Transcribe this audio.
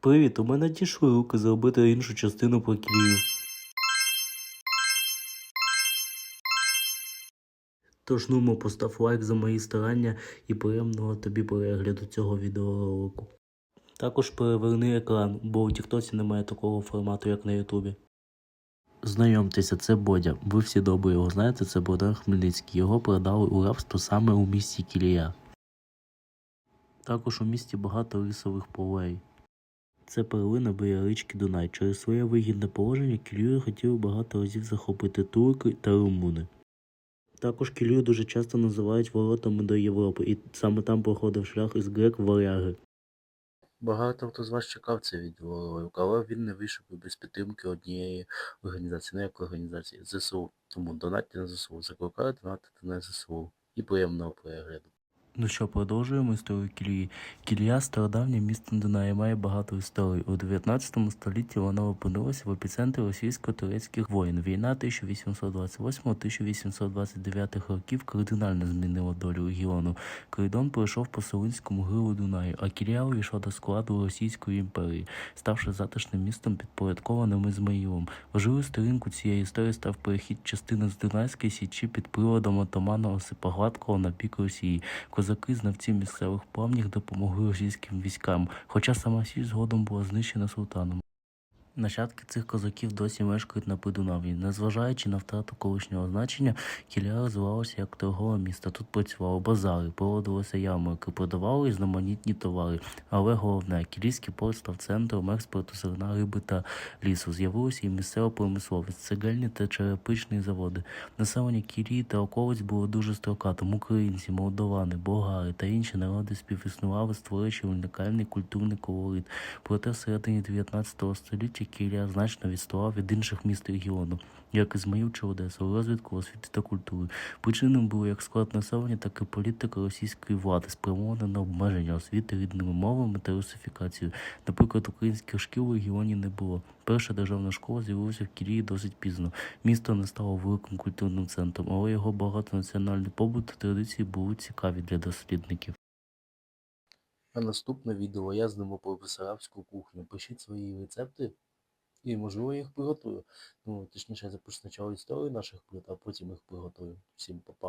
Привіт, у мене дійшли руки зробити іншу частину про Кілію. Тож нумо постав лайк за мої старання і приємного тобі перегляду цього відеоролику. Також переверни екран, бо у Тіктоці немає такого формату, як на Ютубі. Знайомтеся, це Бодя. Ви всі добре його знаєте, це Богдан Хмельницький. Його продали у рабство саме у місті Кілія. Також у місті багато лісових полей. Це перлина біля річки Дунай. Через своє вигідне положення Кілію хотіли багато разів захопити турки та румуни. Також Кілію дуже часто називають воротами до Європи, і саме там проходив шлях із грек варяги. Багато хто з вас чекав цей відеоролик, але він не вийшов без підтримки однієї організації, не як організації ЗСУ. Тому донатьте на ЗСУ, закликаю донатити на ЗСУ. І приємного перегляду. Ну що, продовжуємо історію Кілії. Кілія стародавнє місто на Дунаї має багато історій. У 19 столітті воно опинилося в епіцентрі російсько-турецьких воєн. Війна 1828-1829 років кардинально змінила долю регіону. Коридон пройшов по Солинському гриву Дунаю, а Кілія увійшла до складу Російської імперії, ставши затишним містом підпорядкованим Ізмаїлом. Важливою сторінку цієї історії став перехід частини з Дунайської січі під приводом отамана Осипа Гладкого на бік Росії. Козаки, знавці місцевих плавнів, допомогли російським військам, хоча сама Січ згодом була знищена султаном. Нащадки цих козаків досі мешкають на Подунаві. Незважаючи на втрату колишнього значення, Кілія розвивалося як торгове місто. Тут працювали базари, проводилися ярмарки, продавали різноманітні товари. Але головне, Кілійський порт став центром експорту зерна, риби та лісу. З'явилися і місцева промисловість, цегельні та черепичні заводи. Населення Кілії та околиць було дуже строкатим. Українці, молдовани, болгари та інші народи співіснували, створюючи унікальний культурний колорит. Проте в середині 19 століття Кілія значно відставав від інших міст регіону, як Ізмаїл чи Одеса, у розвитку освіти та культури. Причиною було як склад населення, так і політика російської влади, спрямована на обмеження освіти рідними мовами та русифікацію. Наприклад, українських шкіл у регіоні не було. Перша державна школа з'явилася в Кілії досить пізно. Місто не стало великим культурним центром, але його багатонаціональний побут та традиції були цікаві для дослідників. А наступне відео я зніму про бесарабську кухню. Пишіть свої рецепти і, можливо, я їх приготую. Ну, точніше, я запишу спочатку історію наших плит, а потім їх приготую. Всім па-па.